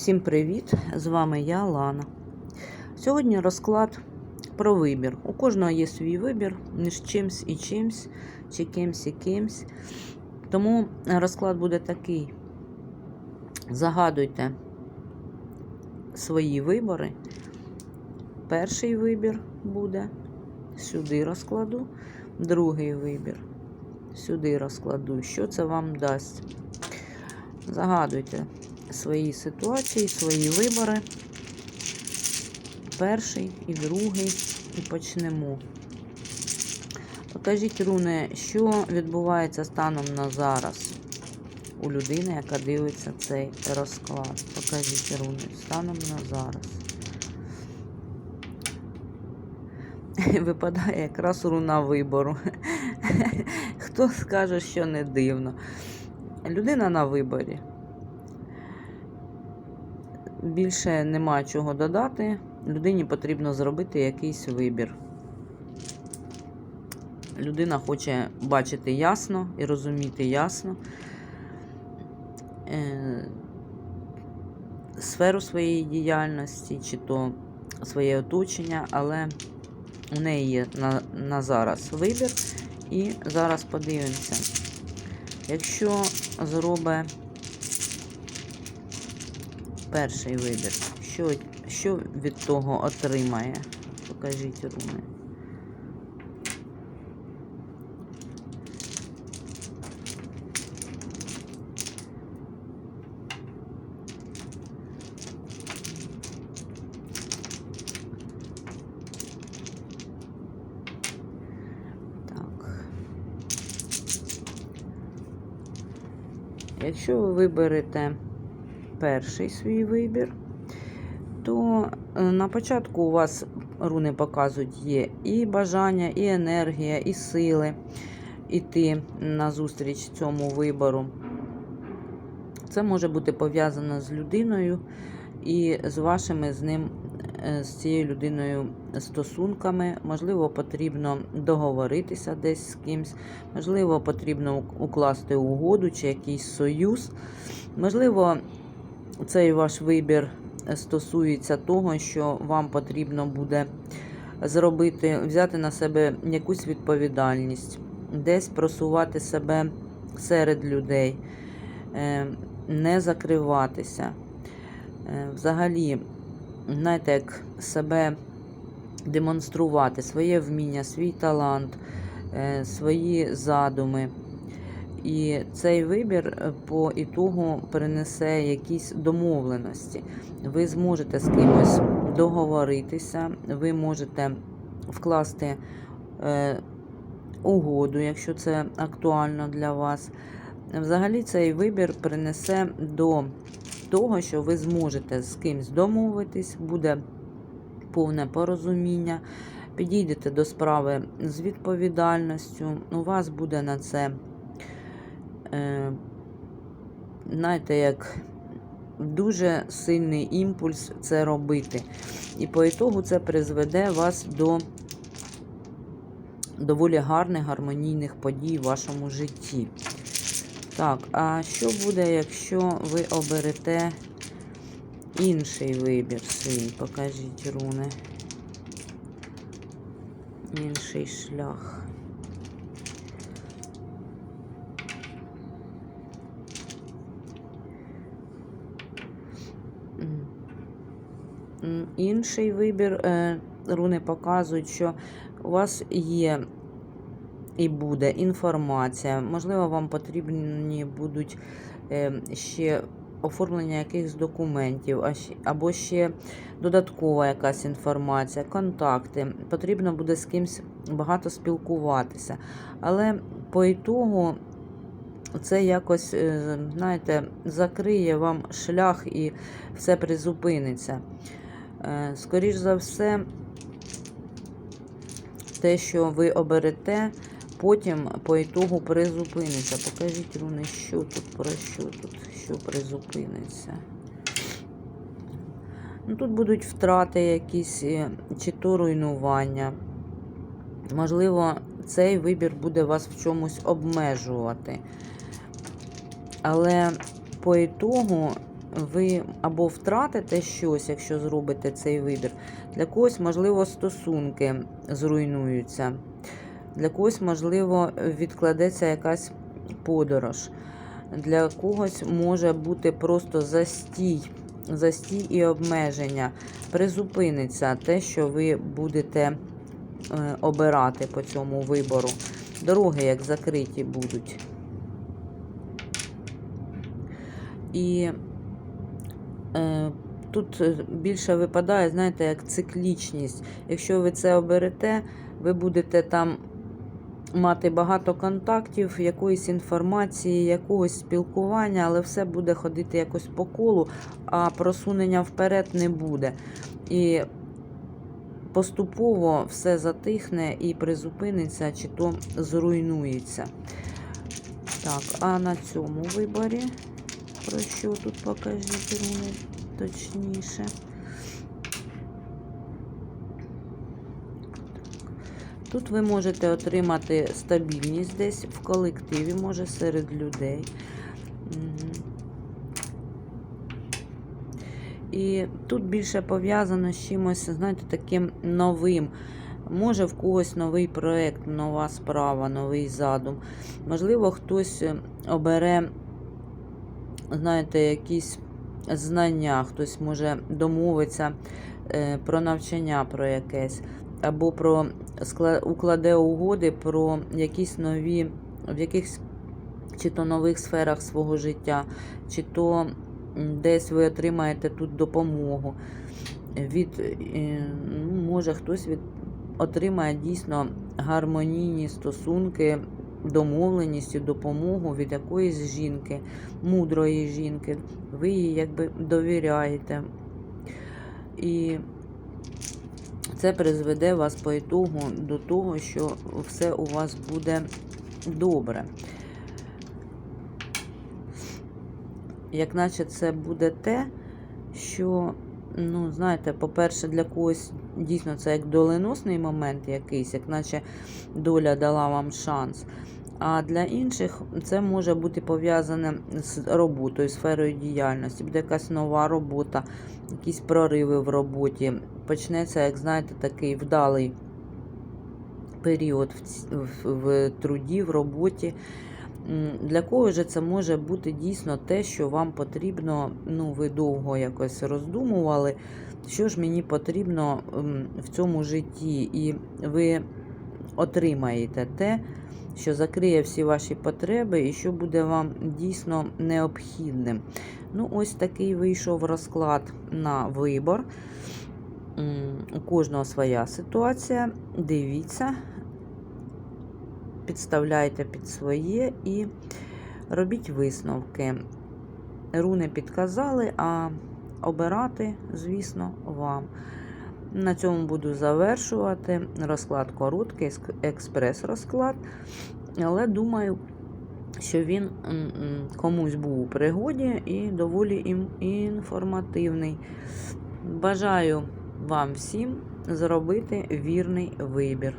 Всім привіт! З вами я, Лана. Сьогодні розклад про вибір. У кожного є свій вибір між чимсь і чимсь, чи кимсь і кимсь. Тому розклад буде такий: загадуйте свої вибори. Перший вибір буде сюди розкладу, другий вибір сюди розкладу. Що це вам дасть? Загадуйте свої ситуації, свої вибори. Перший і другий, і почнемо. Покажіть, руни, що відбувається станом на зараз у людини, яка дивиться цей розклад. Покажіть руни станом на зараз. Випадає якраз руна вибору. Хто скаже, що не дивно. Людина на виборі. Більше нема чого додати. Людині потрібно зробити якийсь вибір. Людина хоче бачити ясно і розуміти ясно е, сферу своєї діяльності, чи то своє оточення, але у неї є на, на зараз вибір. І зараз подивимося. Якщо зробить перший вибір. Що, що від того отримає? Покажіть руни. Якщо ви виберете перший свій вибір, то е, на початку у вас руни показують є і бажання, і енергія, і сили йти назустріч цьому вибору. Це може бути пов'язано з людиною і з вашими з ним, е, з цією людиною стосунками. Можливо, потрібно договоритися десь з кимсь, можливо, потрібно укласти угоду чи якийсь союз. Можливо, цей ваш вибір стосується того, що вам потрібно буде зробити, взяти на себе якусь відповідальність, десь просувати себе серед людей, е, не закриватися. Е, Взагалі, знаєте, як себе демонструвати, своє вміння, свій талант, е, свої задуми. І цей вибір е, по ітогу принесе якісь домовленості. Ви зможете з кимось договоритися, ви можете вкласти е, угоду, якщо це актуально для вас. Взагалі, цей вибір принесе до того, що ви зможете з кимось домовитись, буде повне порозуміння, підійдете до справи з відповідальністю, у вас буде на це е, знаєте, як дуже сильний імпульс це робити. І по ітогу це призведе вас до доволі гарних гармонійних подій в вашому житті. Так, а що буде, якщо ви оберете інший вибір свій? Покажіть руни. Інший шлях. Інший вибір е, руни показують, що у вас є і буде інформація. Можливо, вам потрібні будуть е, ще оформлення якихось документів, або ще додаткова якась інформація, контакти. Потрібно буде з кимось багато спілкуватися. Але по ітогу це якось, е, знаєте, закриє вам шлях і все призупиниться. Е, Скоріш за все, те, що ви оберете, потім по ітогу призупиниться. Покажіть, руни, що тут, про що тут, що призупиниться. Ну, Тут будуть втрати якісь, е, чи то руйнування. Можливо, цей вибір буде вас в чомусь обмежувати. Але по ітогу ви або втратите щось, якщо зробите цей вибір. Для когось, можливо, стосунки зруйнуються. Для когось, можливо, відкладеться якась подорож. Для когось може бути просто застій, застій і обмеження. Призупиниться те, що ви будете е, обирати по цьому вибору. Дороги як закриті будуть. І тут е, більше випадає, знаєте, як циклічність. Якщо ви це оберете, ви будете там мати багато контактів, якоїсь інформації, якогось спілкування, але все буде ходити якось по колу, а просунення вперед не буде. І поступово все затихне і призупиниться, чи то зруйнується. Так, а на цьому виборі, про що тут покажіть руни точніше. Тут ви можете отримати стабільність десь в колективі, може серед людей. І тут більше пов'язано з чимось, знаєте, таким новим. Може, в когось новий проєкт, нова справа, новий задум. Можливо, хтось е, обере, знаєте, якісь знання, хтось може домовитися е, про навчання про якесь, або про укладе угоди про якісь нові, в якихось чи то нових сферах свого життя, чи то десь ви отримаєте тут допомогу. Від, е, ну, може, хтось від, отримає дійсно гармонійні стосунки, домовленість і допомогу від якоїсь жінки, мудрої жінки. Ви їй якби довіряєте. І це призведе вас по ітогу до того, що все у вас буде добре. Як наче це буде те, що, ну, знаєте, по-перше, для когось дійсно це як доленосний момент якийсь, як наче доля дала вам шанс. А для інших це може бути пов'язане з роботою, сферою діяльності. Буде якась нова робота, якісь прориви в роботі. Почнеться, як знаєте, такий вдалий період в, в, в труді, в роботі. Для кого ж це може бути дійсно те, що вам потрібно, ну, ви довго якось роздумували, що ж мені потрібно в цьому житті, і ви отримаєте те, що закриє всі ваші потреби і що буде вам дійсно необхідним. Ну, ось такий вийшов розклад на вибор. У кожного своя ситуація. Дивіться, підставляйте під своє і робіть висновки. Руни підказали, а обирати, звісно, вам. На цьому буду завершувати. Розклад короткий, експрес-розклад. Але думаю, що він комусь був у пригоді і доволі інформативний. Бажаю вам всім зробити вірний вибір.